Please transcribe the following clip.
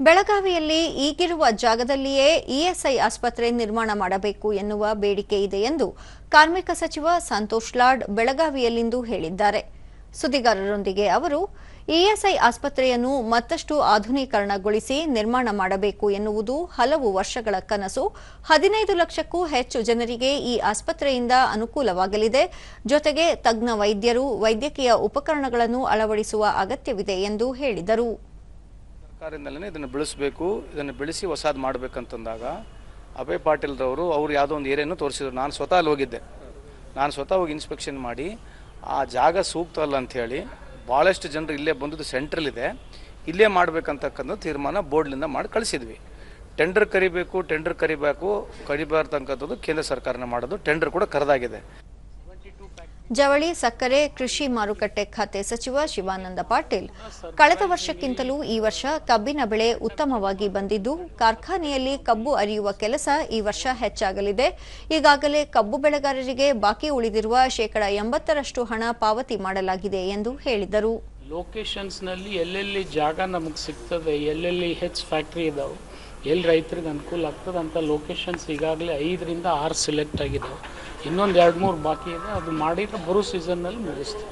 ಬೆಳಗಾವಿಯಲ್ಲಿ ಈಗಿರುವ ಜಾಗದಲ್ಲಿಯೇ ಇಎಸ್ಐ ಆಸ್ಪತ್ರೆ ನಿರ್ಮಾಣ ಮಾಡಬೇಕು ಎನ್ನುವ ಬೇಡಿಕೆ ಇದೆ ಎಂದು ಕಾರ್ಮಿಕ ಸಚಿವ ಸಂತೋಷ್ ಲಾಡ್ ಬೆಳಗಾವಿಯಲ್ಲಿಂದು ಹೇಳಿದ್ದಾರೆ. ಸುದ್ದಿಗಾರರೊಂದಿಗೆ ಅವರು, ಇಎಸ್ಐ ಆಸ್ಪತ್ರೆಯನ್ನು ಮತ್ತಷ್ಟು ಆಧುನೀಕರಣಗೊಳಿಸಿ ನಿರ್ಮಾಣ ಮಾಡಬೇಕು ಎನ್ನುವುದು ಹಲವು ವರ್ಷಗಳ ಕನಸು. ಹದಿನೈದು ಲಕ್ಷಕ್ಕೂ ಹೆಚ್ಚು ಜನರಿಗೆ ಈ ಆಸ್ಪತ್ರೆಯಿಂದ ಅನುಕೂಲವಾಗಲಿದೆ. ಜೊತೆಗೆ ತಜ್ಞ ವೈದ್ಯರು ವೈದ್ಯಕೀಯ ಉಪಕರಣಗಳನ್ನು ಅಳವಡಿಸುವ ಅಗತ್ಯವಿದೆ ಎಂದು ಹೇಳಿದರು. ಸರ್ಕಾರದಿಂದಲೇ ಇದನ್ನು ಬೆಳೆಸಬೇಕು, ಇದನ್ನು ಬೆಳೆಸಿ ಹೊಸಾದು ಮಾಡಬೇಕಂತಂದಾಗ ಅಭಯ್ ಪಾಟೀಲ್ರವರು ಅವರು ಯಾವುದೋ ಒಂದು ಏರಿಯನ್ನು ತೋರಿಸಿದ್ರು. ನಾನು ಸ್ವತಃ ಅಲ್ಲಿ ಹೋಗಿದ್ದೆ. ನಾನು ಸ್ವತಃ ಹೋಗಿ ಇನ್ಸ್ಪೆಕ್ಷನ್ ಮಾಡಿ, ಆ ಜಾಗ ಸೂಕ್ತ ಅಲ್ಲ ಅಂಥೇಳಿ ಭಾಳಷ್ಟು ಜನರು ಇಲ್ಲೇ ಬಂದದ್ದು ಸೆಂಟ್ರಲ್ಲಿದೆ ಇಲ್ಲೇ ಮಾಡಬೇಕಂತಕ್ಕಂಥ ತೀರ್ಮಾನ ಬೋರ್ಡ್ಲಿಂದ ಮಾಡಿ ಕಳಿಸಿದ್ವಿ. ಟೆಂಡರ್ ಕರಿಬೇಕು ಟೆಂಡರ್ ಕರಿಬೇಕು ಕರಿಬಾರ್ದಂಥದ್ದು ಕೇಂದ್ರ ಸರ್ಕಾರನ ಮಾಡೋದು. ಟೆಂಡರ್ ಕೂಡ ಕರೆದಾಗಿದೆ. ಜವಳಿ, ಸಕ್ಕರೆ, ಕೃಷಿ ಮಾರುಕಟ್ಟೆ ಖಾತೆ ಸಚಿವ ಶಿವಾನಂದ ಪಾಟೀಲ್. ಕಳೆದ ವರ್ಷಕ್ಕಿಂತಲೂ ಈ ವರ್ಷ ಕಬ್ಬಿನ ಬೆಳೆ ಉತ್ತಮವಾಗಿ ಬಂದಿದ್ದು, ಕಾರ್ಖಾನೆಯಲ್ಲಿ ಕಬ್ಬು ಅರಿಯುವ ಕೆಲಸ ಈ ವರ್ಷ ಹೆಚ್ಚಾಗಲಿದೆ. ಈಗಾಗಲೇ ಕಬ್ಬು ಬೆಳೆಗಾರರಿಗೆ ಬಾಕಿ ಉಳಿದಿರುವ ಶೇಕಡ ಎಂಬತ್ತರಷ್ಟು ಹಣ ಪಾವತಿ ಮಾಡಲಾಗಿದೆ ಎಂದು ಹೇಳಿದರು. ಲೊಕೇಶನ್ಸ್ನಲ್ಲಿ ಎಲ್ಲೆಲ್ಲಿ ಜಾಗ ನಮಗೆ ಸಿಗ್ತದೆ, ಎಲ್ಲೆಲ್ಲಿ ಹೆಚ್ಚು ಫ್ಯಾಕ್ಟ್ರಿ ಇದಾವೆ, ಎಲ್ಲಿ ರೈತರಿಗೆ ಅನುಕೂಲ ಆಗ್ತದೆ ಅಂತ ಲೊಕೇಶನ್ಸ್ ಈಗಾಗಲೇ ಐದರಿಂದ ಆರು ಸೆಲೆಕ್ಟ್ ಆಗಿದ್ದಾವೆ ಇನ್ನೊಂದು ಎರಡು ಮೂರು ಬಾಕಿ ಇದೆ ಅದು ಮಾಡಿದ್ರೆ ಬರೋ ಸೀಸನ್ನಲ್ಲಿ ಮುಗಿಸ್ತೀವಿ